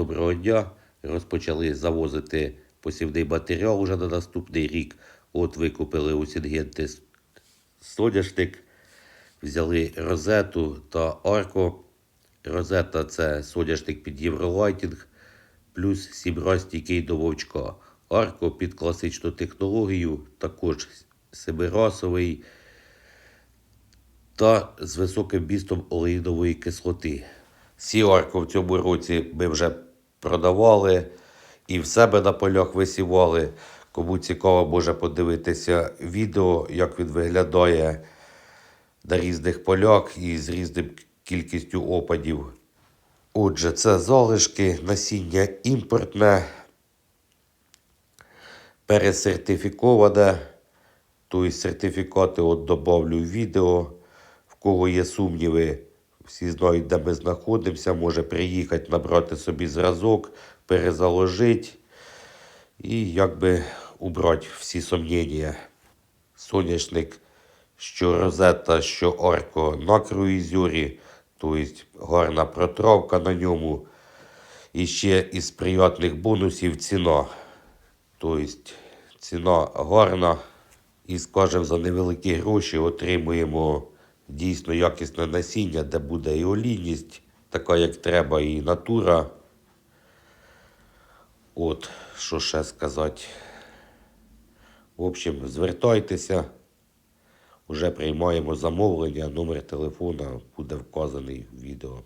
доброго дня. Розпочали завозити посівний матеріал уже на наступний рік. От викупили у Сінгенти соняшник, взяли розету та арко. Розета це соняшник під євролайтінг, плюс сімрастійкий до вовчка. Арко під класичну технологію, також семирасовий та з високим містом олеїнової кислоти. Сіарку в цьому році ми вже продавали і в себе на полях висівали. Кому цікаво, може подивитися відео, як він виглядає на різних полях і з різним кількістю опадів. Отже, це залишки насіння імпортне, пересертифіковане. Тобто сертифікати от добавлю в відео. В кого є сумніви, всі знають, де ми знаходимося, може приїхати, набрати собі зразок, перезаложити і якби убрати всі сумніння. Соняшник, що розета, що орко на круїзюрі, тобто гарна протравка на ньому. І ще із приятних бонусів ціна. Тобто ціна гарна. І, скажімо, за невеликі гроші отримуємо дійсно якісне насіння, де буде і олійність, така як треба, і натура. От, що ще сказати. В общем, звертайтеся. Уже приймаємо замовлення, номер телефона буде вказаний в відео.